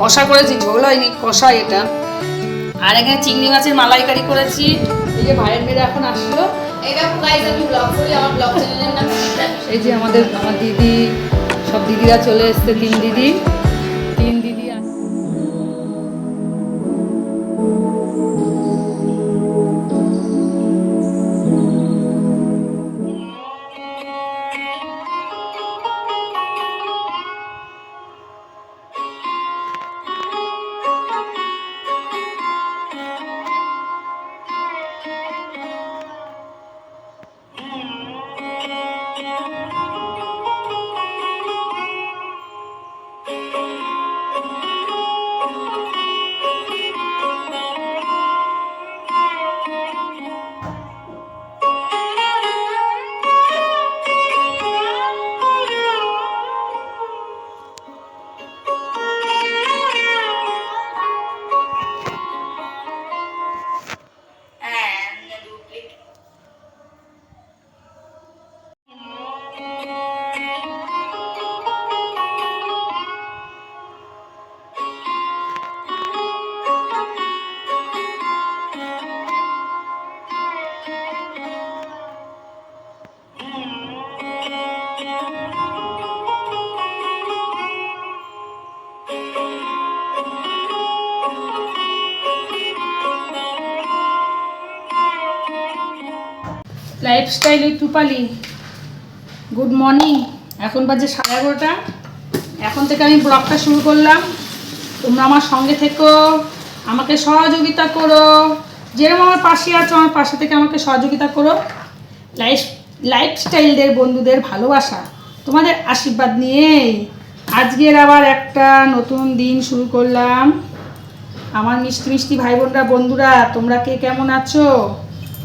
কষা করেছি ঝোল হয়নি কষা এটা। আর এখানে চিংড়ি মাছের মালাইকারি করেছি। এই যে ভাইয়ের মেয়েরা এখন আসলো। এই যে আমাদের আমার দিদি সব দিদিরা চলে এসছে তিন দিদি। লাইফস্টাইল টুপালি গুড মর্নিং এখন বাজে সাড়ে এগারোটা। এখন থেকে আমি ব্লগটা শুরু করলাম। তোমরা আমার সঙ্গে থেকো, আমাকে সহযোগিতা করো। যেরকম আমার পাশে আছো, আমার পাশে থেকে আমাকে সহযোগিতা করো। লাইফ লাইফস্টাইলদের বন্ধুদের ভালোবাসা, তোমাদের আশীর্বাদ নিয়েই আজকের আবার একটা নতুন দিন শুরু করলাম। আমার মিষ্টি মিষ্টি ভাই বোনরা, বন্ধুরা, তোমরা কে কেমন আছো?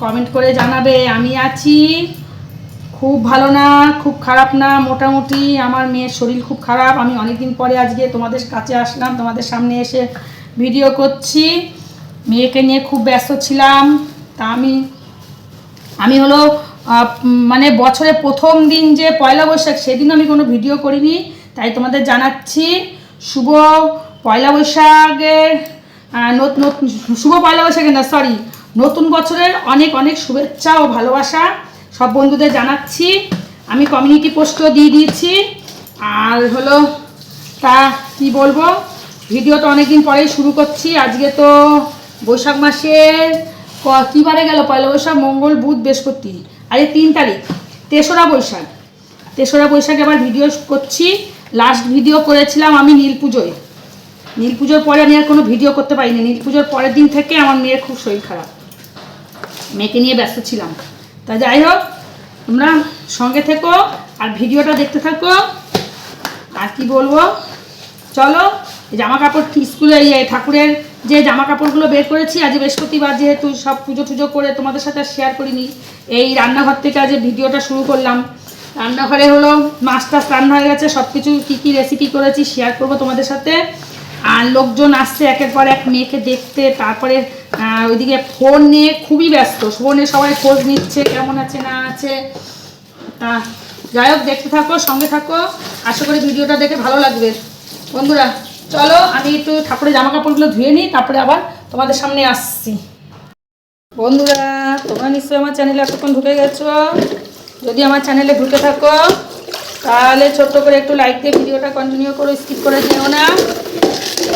কমেন্ট করে জানাবে, আমি আছি। খুব ভালো না, খুব খারাপ না, মোটামুটি আমার মেয়ের শরীর খুব খারাপ। আমি অনেকদিন পরে আজকে তোমাদের কাছে আসলাম, তোমাদের সামনে এসে ভিডিও করছি। মেয়েকে নিয়ে খুব ব্যস্ত ছিলাম, তা আমি আমি হলো মানে বছরের প্রথম দিন যে পয়লা বৈশাখ সেদিন আমি কোনো ভিডিও করিনি, তাই তোমাদের জানাচ্ছি। শুভ পয়লা বৈশাখের শুভ পয়লা বৈশাখের না সরি নতুন বছরের অনেক অনেক শুভেচ্ছা ও ভালোবাসা সব বন্ধুদের জানাচ্ছি। আমি কমিউনিটি পোস্টও দিয়ে দিয়েছি। আর হলো তা কি বলব? ভিডিওটা অনেকদিন পরেই শুরু করছি। আজকে তো বৈশাখ মাসের ক- বারে গেল? পয়লা বৈশাখ, মঙ্গল, বুধ, বৃহস্পতি। আরে, তিন তারিখ। তেসরা বৈশাখ। তেসরা বৈশাখে আবার ভিডিও করছি। লাস্ট ভিডিও করেছিলাম আমি নীল পুজোয়। নীল পুজোর পরে আমি আর কোনো ভিডিও করতে পারিনি। নীল পুজোর পরের দিন থেকে আমার মেয়ের খুব শরীর খারাপ। মেয়েকে নিয়ে ব্যস্ত ছিলাম। তা যাই হোক, তোমরা সঙ্গে থেকো আর ভিডিওটা দেখতে থাকো। আর কি বলব? চলো জামা কাপড় স্কুলে ইয়ে ঠাকুরের যে জামা কাপড়গুলো বের করেছি, আজ বৃহস্পতিবার যেহেতু সব পুজো টুজো করে তোমাদের সাথে শেয়ার করিনি, এই রান্নাঘর থেকে আজ ভিডিওটা শুরু করলাম। রান্নাঘরে হলো মাছ টাছ রান্না হয়ে গেছে সব কিছু কী কী রেসিপি করেছি শেয়ার করব তোমাদের সাথে। আর লোকজন আসছে একের পর এক মেয়েকে দেখতে, তারপরে ওইদিকে ফোন নিয়ে খুবই ব্যস্ত। ফোনে সবাই খোঁজ নিচ্ছে, কেমন আছে, না আছে। তা যাই হোক, দেখতে থাকো, সঙ্গে থাকো। আশা করি ভিডিওটা দেখে ভালো লাগবে। বন্ধুরা, চলো, আমি একটু ঠাকুরের জামা কাপড়গুলো ধুয়ে নিই, তারপরে আবার তোমাদের সামনে আসছি। বন্ধুরা, তোমরা নিশ্চয়ই আমার চ্যানেলে এতক্ষণ ঢুকে গেছো। যদি আমার চ্যানেলে ঢুকে থাকো, তাহলে ছোট্ট করে একটু লাইক দিয়ে ভিডিওটা কন্টিনিউ করো স্কিপ করে দিও না।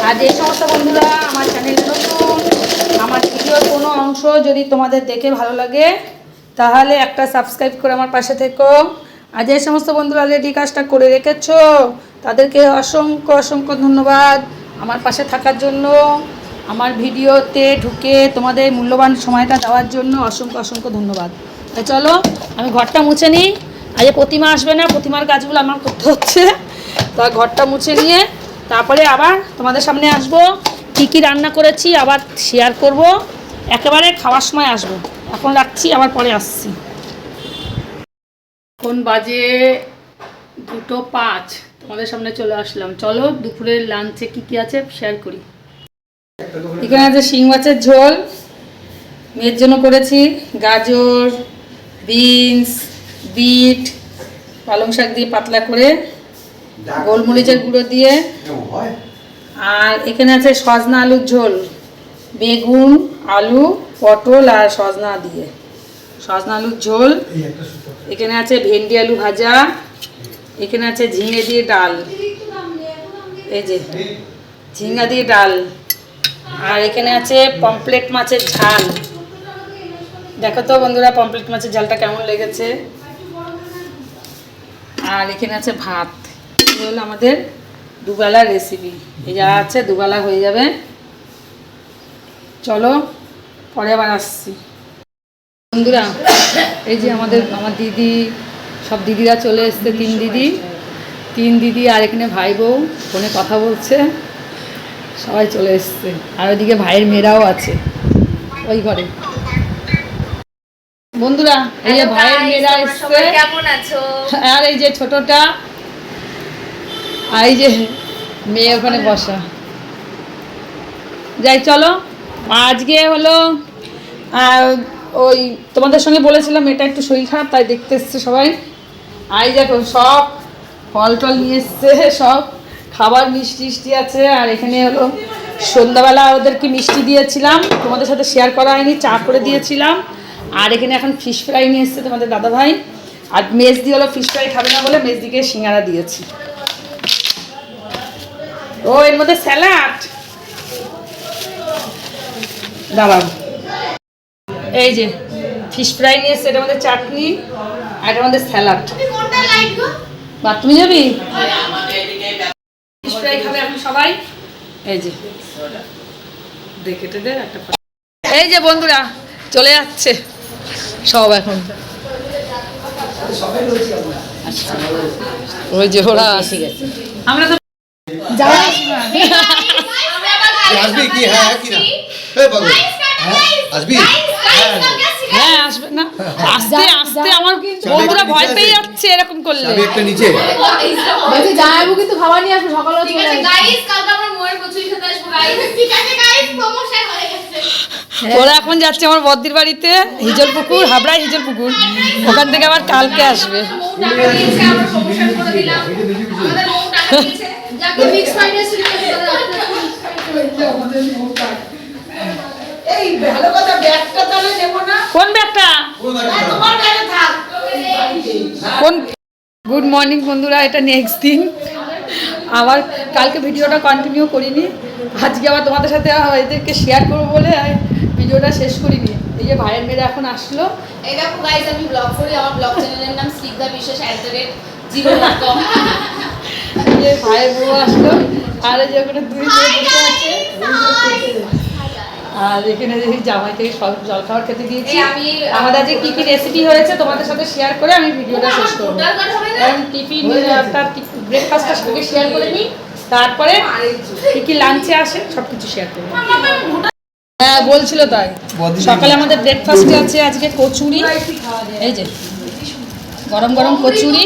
আর যে সমস্ত বন্ধুরা আমার চ্যানেল নতুন, আমার ভিডিওর কোনো অংশ যদি তোমাদের দেখে ভালো লাগে, তাহলে একটা সাবস্ক্রাইব করে আমার পাশে থেকো। আর যে সমস্ত বন্ধুরা অলরেডি কাজটা করে রেখেছ, তাদেরকে অসংখ্য অসংখ্য ধন্যবাদ আমার পাশে থাকার জন্য। আমার ভিডিওতে ঢুকে তোমাদের মূল্যবান সময়টা দেওয়ার জন্য অসংখ্য অসংখ্য ধন্যবাদ। তাই চলো, আমি ঘরটা মুছে নিই। আজ প্রতিমা আসবে না, প্রতিমার কাজগুলো আমার করতে হচ্ছে। তা ঘরটা মুছে নিয়ে তারপরে আবার তোমাদের সামনে আসব, কী কী রান্না করেছি আবার শেয়ার করব, একেবারে খাওয়ার সময় আসব। এখন রাখছি, আবার পরে আসছি। এখন বাজে দুটো পাঁচ, তোমাদের সামনে চলে আসলাম। চলো দুপুরের লাঞ্চে কী কী আছে শেয়ার করি। এখানে আছে শিং মাছের ঝোল, মেয়ের জন্য করেছি গাজর, বিনস, বিট, পালং শাক দিয়ে পাতলা করে গোলমরিচের গুঁড়ো দিয়ে। আর এখানে আছে সজনা আলুর ঝোল। বেগুন আলু পটল আর সজনা দিয়ে। সজনা আলুর ঝোল। এখানে আছে ভেন্ডি আলু ভাজা। এখানে আছে ঝিঙে দিয়ে ডাল। এই যে ঝিঙ্গা দিয়ে ডাল। আর এখানে আছে পমপ্লেট মাছের ঝাল। দেখো তো বন্ধুরা পমপ্লেট মাছের ঝালটা কেমন লেগেছে? আর এখানে আছে ভাত। হলো আমাদের দুবেলার রেসিপি এই যা আছে দুবেলা হয়ে যাবে। চলো পরে আবার আসছি। বন্ধুরা এই যে আমাদের আমার দিদি সব দিদিরা চলে এসছে তিন দিদি। তিন দিদি আর এখানে ভাই বউ ফোনে কথা বলছে। সবাই চলে এসছে। আর ওইদিকে ভাইয়ের মেয়েরাও আছে ওই ঘরে। বন্ধুরা এই যে ভাইয়ের মেয়েরা এসছে। কেমন আছো? আর এই যে ছোটটা এই যে মেয়ে ওখানে বসা। যাই, চলো। আজকে হলো ওই তোমাদের সঙ্গে বলেছিলাম, এটা একটু শরীর খারাপ, তাই দেখতে এসছে সবাই। আই দেখো সব ফল টল নিয়ে এসছে, সব খাবার মিষ্টি মিষ্টি আছে, আর এখানে হলো সন্ধ্যাবেলা ওদেরকে মিষ্টি দিয়েছিলাম। তোমাদের সাথে শেয়ার করা হয়নি, চা করে দিয়েছিলাম। আর এখানে এখন ফিশ ফ্রাই নিয়ে এসছে তোমাদের দাদাভাই। আর মেজদি হলো ফিশ ফ্রাই খাবে না বলে মেজদিকে সিঙ্গারা দিয়েছি। ও এর মধ্যে স্যালাড। দাঁড়াও। এই যে ফিশ ফ্রাই নিয়ে এসছে এটার মধ্যে চাটনি আর এটার মধ্যে স্যালাড। বাথরুমে যাবি? ফিশ ফ্রাই খাবে এখন সবাই। এই যে। দেখে দে একটা এই যে বন্ধুরা চলে যাচ্ছে সব এখন। আচ্ছা। ওই যে ওরা আছে। আমরা তো হ্যাঁ আসবি না আমার বন্ধুরা ভয় পেয়ে যাচ্ছে এরকম করলে নিচে ওরা এখন যাচ্ছে আমার বদ্দির বাড়িতে, হিজল পুকুর, হাবড়ায় হিজল পুকুর। ওখান থেকে আবার কালকে আসবে। যাকে মিক্স এই ভালো কথা ব্যাগটা তাহলে নেব না? কোন ব্যাগটা? তোমার ব্যাগে থাক। কোন গুড মর্নিং বন্ধুরা এটা নেক্সট দিন। আবার কালকে ভিডিওটা কন্টিনিউ করিনি। আজকে আবার তোমাদের সাথে এদেরকে শেয়ার করব বলে ভিডিওটা শেষ করিনি। এই যে ভাইয়ের মেয়েরা এখন আসলো। এই দেখো গাইস আমি ব্লগ করি। আমার ব্লগ চ্যানেলের নাম Snigdha Biswas at the rate zero dot com যে ভাইয়ের বউ আসলো আর এই যে ওখানে দুই বসে আছে আর এখানে দেখি জামাই থেকে সব জলখাবার খেতে দিয়েছি। আমাদের আজকে কি কি রেসিপি হয়েছে তোমাদের সাথে শেয়ার করে আমি ভিডিওটা শেষ করব। কারণ টিফিন তার ব্রেকফাস্টটা সঙ্গে শেয়ার করে নিই। তারপরে কি কি লাঞ্চে আসে সব কিছু শেয়ার করব হ্যাঁ বলছিল তাই। সকালে আমাদের ব্রেকফাস্টে আছে আজকে কচুরি। এই যে। গরম গরম কচুরি,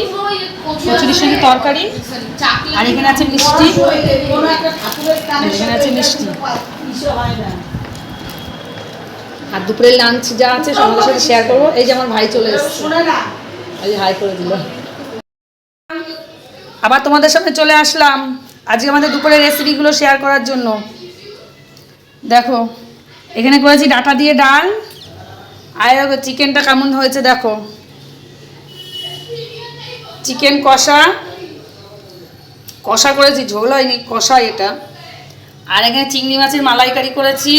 কচুরির সঙ্গে তরকারি, আর এখানে আছে মিষ্টি। এখানে আছে মিষ্টি। আর দুপুরের লাঞ্চ যা আছে সবার সাথে শেয়ার করব। এই যে আমার ভাই চলে এসেছে। হাই করে দিল। আবার তোমাদের সামনে চলে আসলাম। আজকে আমাদের দুপুরের রেসিপিগুলো শেয়ার করার জন্য। দেখো, এখানে করেছি ডাটা দিয়ে ডাল। আর চিকেনটা কেমন হয়েছে দেখো। চিকেন কষা। কষা করেছি, ঝোল হয়নি, কষা এটা। আর এখানে চিংড়ি মাছের মালাইকারি করেছি।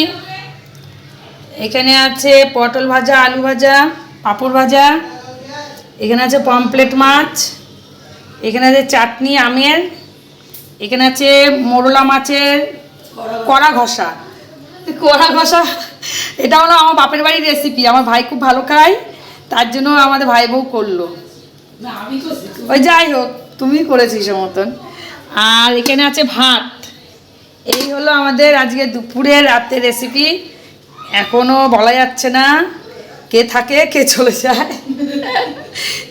এখানে আছে পটল ভাজা, আলু ভাজা, পাঁপড় ভাজা। এখানে আছে পমপ্লেট মাছ। এখানে আছে চাটনি, আমের। এখানে আছে মোরলা মাছের কড়া ঘষা। কড়া ঘষা? এটা হলো আমার বাপের বাড়ির রেসিপি আমার ভাই খুব ভালো খায়, তার জন্য আমাদের ভাই বউ করল। ওই যাই হোক তুমি করেছিস মতন। আর এখানে আছে ভাত। এই হলো আমাদের আজকে দুপুরে রাতের রেসিপি এখনও বলা যাচ্ছে না কে থাকে, কে চলে যায়।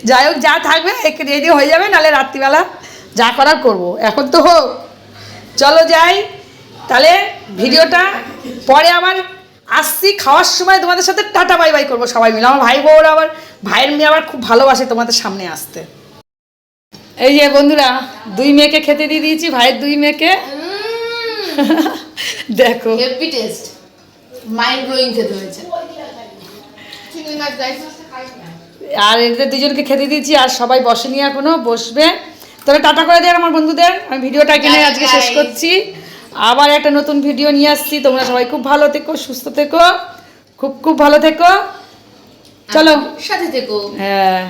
যাই হোক, যা থাকবে রেডি হয়ে যাবে, নাহলে রাত্রিবেলা যা করার করব। এখন তো হোক, চলো যাই। তাহলে ভিডিওটা পরে আবার আসছি, খাওয়ার সময় তোমাদের সাথে টাটা বাই বাই করব সবাই মিলে। আমার ভাই বউরা আবার ভাইয়ের মেয়ে আবার খুব ভালোবাসে তোমাদের সামনে আসতে। এই যে বন্ধুরা দুই মেয়েকে খেতে দিয়ে দিয়েছি ভাইয়ের দুই মেয়েকে। দেখো। হেভি টেস্ট মাইন্ড ব্লোয়িং খেতে হয়েছে। আর এদের দুজনকে খেতে দিয়েছি আর সবাই বসেনি এখনও বসবে। তবে টাটা করে দেয় আমার বন্ধুদের। আমি ভিডিওটা এখানে Bye, আজকে শেষ করছি। আবার একটা নতুন ভিডিও নিয়ে আসছি। তোমরা সবাই খুব ভালো থেকো সুস্থ থেকো। খুব খুব ভালো থেকো। চলো সাথে থেকো হ্যাঁ